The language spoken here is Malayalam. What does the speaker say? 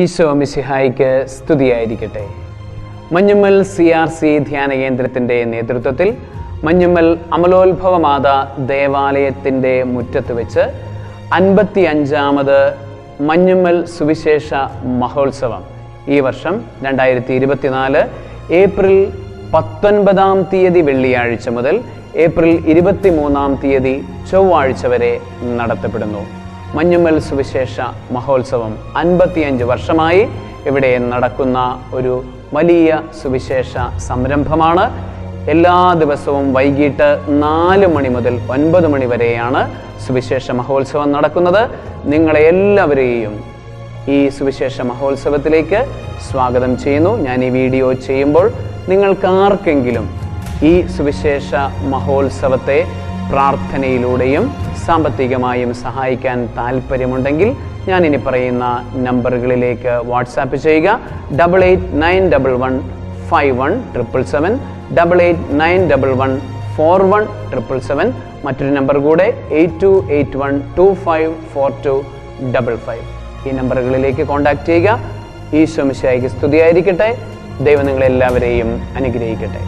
ഈശോ മിശിഹായിക്ക് സ്തുതിയായിരിക്കട്ടെ. മഞ്ഞുമ്മൽ സി ആർ സി ധ്യാന കേന്ദ്രത്തിന്റെ നേതൃത്വത്തിൽ മഞ്ഞുമ്മൽ അമലോത്ഭവമാത ദേവാലയത്തിന്റെ മുറ്റത്ത് വെച്ച് അൻപത്തി അഞ്ചാമത് മഞ്ഞുമ്മൽ സുവിശേഷ മഹോത്സവം. ഈ വർഷം രണ്ടായിരത്തി ഇരുപത്തിനാല് ഏപ്രിൽ പത്തൊൻപതാം തീയതി വെള്ളിയാഴ്ച മുതൽ ഏപ്രിൽ ഇരുപത്തി മൂന്നാം തീയതി ചൊവ്വാഴ്ച വരെ നടത്തപ്പെടുന്നു. മഞ്ഞുമ്മൽ സുവിശേഷ മഹോത്സവം അൻപത്തിയഞ്ച് വർഷമായി ഇവിടെ നടക്കുന്ന ഒരു വലിയ സുവിശേഷ സംരംഭമാണ്. എല്ലാ ദിവസവും വൈകിട്ട് നാല് മണി മുതൽ ഒൻപത് മണി വരെയാണ് സുവിശേഷ മഹോത്സവം നടക്കുന്നത്. നിങ്ങളെ എല്ലാവരെയും ഈ സുവിശേഷ മഹോത്സവത്തിലേക്ക് സ്വാഗതം ചെയ്യുന്നു. ഞാൻ ഈ വീഡിയോ ചെയ്യുമ്പോൾ നിങ്ങൾക്ക് ആർക്കെങ്കിലും ഈ സുവിശേഷ മഹോത്സവത്തെ പ്രാർത്ഥനയിലൂടെയും സാമ്പത്തികമായും സഹായിക്കാൻ താല്പര്യമുണ്ടെങ്കിൽ ഞാൻ ഇനി പറയുന്ന നമ്പറുകളിലേക്ക് വാട്സാപ്പ് ചെയ്യുക. Double eight nine double one five one triple seven double eight nine double one four one triple seven മറ്റൊരു നമ്പർ കൂടെ eight two eight one two five four two double five ഈ നമ്പറുകളിലേക്ക് കോൺടാക്ട് ചെയ്യുക. ഈശോ മിശിഹായിക്ക് സ്തുതിയായിരിക്കട്ടെ. ദൈവം നിങ്ങളെല്ലാവരെയും അനുഗ്രഹിക്കട്ടെ.